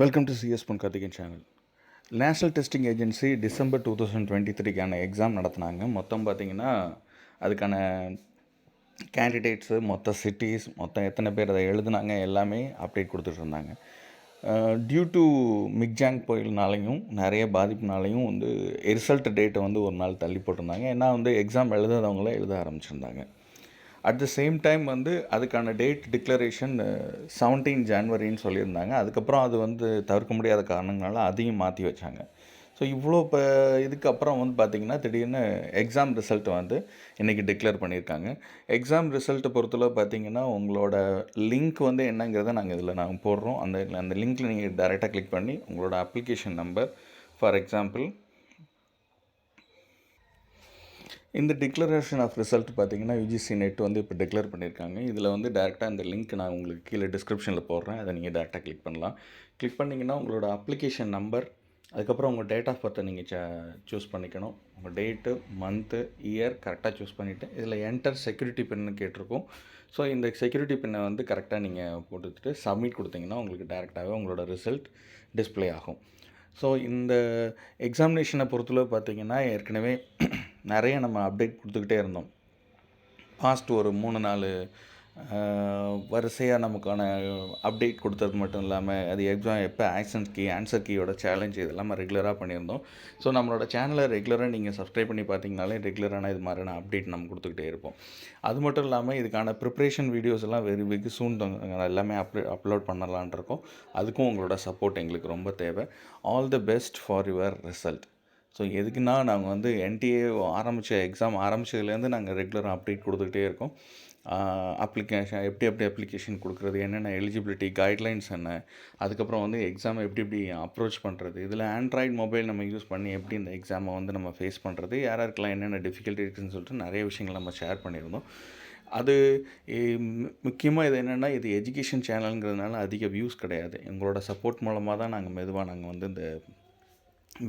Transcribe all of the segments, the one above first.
Welcome to CS Pon Karthikan channel national testing agency December two thousand twenty த்ரீக்கான exam நடத்துனாங்க. மொத்தம் பார்த்தீங்கன்னா அதுக்கான candidates மொத்த சிட்டிஸ் மொத்தம் எத்தனை பேர் அதை எழுதுனாங்க எல்லாமே அப்டேட் கொடுத்துட்டு இருந்தாங்க. டியூ டு மிக்ஜாங் புயல்னாலையும் நிறைய பாதிப்புனாலையும் வந்து ரிசல்ட் டேட்டை வந்து ஒரு நாள் தள்ளி போட்டிருந்தாங்க. ஏன்னா வந்து எக்ஸாம் எழுதாதவங்களே எழுத ஆரம்பிச்சிருந்தாங்க. அட் த சேம் டைம் வந்து அதுக்கான டேட் டிக்ளரேஷன் செவன்டீன் ஜான்வரின்னு சொல்லியிருந்தாங்க. அதுக்கப்புறம் அது வந்து தவிர்க்க முடியாத காரணங்களால் அதையும் மாற்றி வச்சாங்க. ஸோ இவ்வளோ இப்போ இதுக்கப்புறம் வந்து பார்த்திங்கன்னா திடீர்னு எக்ஸாம் ரிசல்ட் வந்து இன்றைக்கி டிக்ளேர் பண்ணியிருக்காங்க. எக்ஸாம் ரிசல்ட்டை பொறுத்தளவு பார்த்திங்கன்னா உங்களோட லிங்க் வந்து என்னங்கிறத நாங்கள் இதில் நாங்கள் போடுறோம். அந்த அந்த லிங்க்கில் நீங்கள் டேரெக்டாக கிளிக் பண்ணி உங்களோட அப்ளிகேஷன் நம்பர் ஃபார் எக்ஸாம்பிள் இந்த டிக்ளரேஷன் ஆஃப் ரிசல்ட் பார்த்தீங்கன்னா யூஜிசி நெட் வந்து இப்போ டிக்ளேர் பண்ணியிருக்காங்க. இதில் வந்து டேரெக்டாக அந்த லிங்க் நான் உங்களுக்கு கீழே டிஸ்கிரிப்ஷனில் போடுறேன். அதை நீங்கள் டேரெக்டாக கிளிக் பண்ணலாம். கிளிக் பண்ணிங்கன்னா உங்களோட அப்ளிகேஷன் நம்பர் அதுக்கப்புறம் உங்கள் டேட் ஆஃப் பர்த்தை நீங்கள் சூஸ் பண்ணிக்கணும். உங்கள் டேட்டு மந்த்து இயர் கரெக்டாக சூஸ் பண்ணிவிட்டு இதில் என்டர் செக்யூரிட்டி பின்னு கேட்டிருக்கோம். ஸோ இந்த செக்யூரிட்டி பின்னை வந்து கரெக்டாக நீங்கள் போட்டுட்டு சப்மிட் கொடுத்தீங்கன்னா உங்களுக்கு டேரெக்டாகவே உங்களோட ரிசல்ட் டிஸ்ப்ளே ஆகும். ஸோ இந்த எக்ஸாமினேஷனை பொறுத்தளவு பார்த்தீங்கன்னா ஏற்கனவே நிறைய நம்ம அப்டேட் கொடுத்துக்கிட்டே இருந்தோம். பாஸ்ட் ஒரு மூணு நாலு வரிசையாக நமக்கான அப்டேட் கொடுத்தது மட்டும் இல்லாமல் அது எக்ஸாம் எப்போ ஆக்ஷன் கீ ஆன்சர் கீயோட சேலஞ்ச் இதெல்லாம் ரெகுலராக பண்ணியிருந்தோம். ஸோ நம்மளோட சேனலை ரெகுலராக நீங்கள் சப்ஸ்கிரைப் பண்ணி பார்த்தீங்கனாலே ரெகுலரான இது மாதிரியான அப்டேட் நம்ம கொடுத்துக்கிட்டே இருப்போம். அது மட்டும் இல்லாமல் இதுக்கான ப்ரிப்ரேஷன் வீடியோஸ் எல்லாம் வெரி வெகு சூன் எல்லாமே அப்லோ அப்லோட் பண்ணலான் இருக்கோம். அதுக்கும் உங்களோட சப்போர்ட் எங்களுக்கு ரொம்ப தேவை. All the best for your result so எதுக்குன்னா நாங்கள் வந்து என்டிஏ ஆரம்பித்த எக்ஸாம் ஆரம்பித்ததுலேருந்து நாங்கள் ரெகுலராக அப்டேட் கொடுத்துக்கிட்டே இருக்கோம். அப்ளிகேஷன் எப்படி எப்படி அப்ளிகேஷன் கொடுக்குறது என்னென்ன எலிஜிபிலிட்டி கைட்லைன்ஸ் என்ன அதுக்கப்புறம் வந்து எக்ஸாமை எப்படி எப்படி அப்ரோச் பண்ணுறது இதில் ஆண்ட்ராய்டு மொபைல் நம்ம யூஸ் பண்ணி எப்படி இந்த எக்ஸாமை வந்து நம்ம ஃபேஸ் பண்ணுறது யார் யாருக்கெல்லாம் என்னென்ன டிஃபிகல்ட்டி இருக்குதுன்னு சொல்லிட்டு நிறைய விஷயங்கள் நம்ம ஷேர் பண்ணியிருந்தோம். அது முக்கியமாக இது என்னென்னா இது எஜுகேஷன் சேனலுங்கிறதுனால அதிக வியூஸ் கிடையாது. எங்களோட சப்போர்ட் மூலமாக தான் நாங்கள் மெதுவாக நாங்கள் வந்து இந்த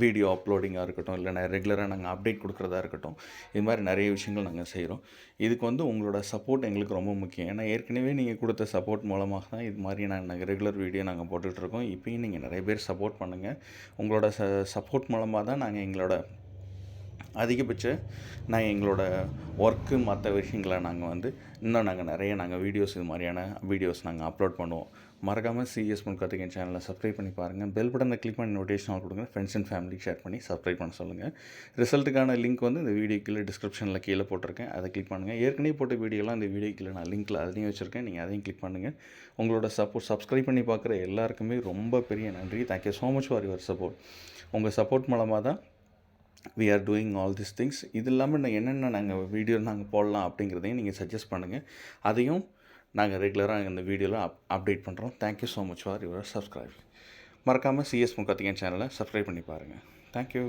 வீடியோ அப்லோடிங்காக இருக்கட்டும் இல்லைனா ரெகுலராக நாங்கள் அப்டேட் கொடுக்குறதா இருக்கட்டும் இது மாதிரி நிறைய விஷயங்கள் நாங்கள் செய்கிறோம் இதுக்கு வந்து உங்களோட சப்போர்ட் எங்களுக்கு ரொம்ப முக்கியம். ஏன்னா ஏற்கனவே நீங்கள் கொடுத்த சப்போர்ட் மூலமாக தான் இது மாதிரி நாங்கள் ரெகுலர் வீடியோ நாங்கள் போட்டுட்ருக்கோம் இப்போயும் நீங்கள் நிறைய பேர் சப்போர்ட் பண்ணுங்கள் உங்களோட ச சப்போர்ட் மூலமாக தான் நாங்கள் எங்களோட அதிகபட்ச நாங்கள் எங்களோட ஒர்க்கு மற்ற விஷயங்களை நாங்கள் வந்து இன்னும் நாங்கள் நிறைய நாங்கள் வீடியோஸ் இது மாதிரியான வீடியோஸ் நாங்கள் அப்லோட் பண்ணுவோம். மறக்காமல் சிஎஸ் முன் கற்றுக்கன் சேனலை சப்ஸ்கிரைப் பண்ணி பாருங்கள் பெல் பட்டனை கிளிக் பண்ணி நோட்டிஃபிகேஷன் கொடுங்க. ஃப்ரெண்ட்ஸ் அண்ட் ஃபேமிலி ஷேர் பண்ணி சப்ஸ்கிரைப் பண்ண சொல்லுங்கள் ரிசல்ட்டுக்கான லிங்க் வந்து இந்த வீடியோ கீழே டிஸ்கிரிப்ஷனில் கீழே போட்டிருக்கேன். அதை கிளிக் பண்ணுங்கள் ஏற்கனவே போட்ட வீடியோலாம் இந்த வீடியோ கீழே நான் லிங்க்கில் அதையும் வச்சுருக்கேன். நீங்கள் அதையும் கிளிக் பண்ணுங்கள் உங்களோட சப்போர்ட் சப்ஸ்கிரைப் பண்ணி பார்க்குற எல்லாருக்குமே ரொம்ப பெரிய நன்றி. Thank you so much for your support உங்கள் சப்போர்ட் மூலமாக தான் we are doing all this things இது இல்லாமல் நான் என்னென்ன நாங்கள் வீடியோ நாங்கள் போடலாம் அப்படிங்கிறதையும் நீங்கள் சஜஸ்ட் பண்ணுங்கள் அதையும் நாங்கள் ரெகுலராக இந்த வீடியோவில் அப் அப்டேட் பண்ணுறோம் thank you so much for your subscribe மறக்காமல் சிஎஸ் முகத்திகன் சேனலை சப்ஸ்கிரைப் பண்ணி பாருங்கள் தேங்க்யூ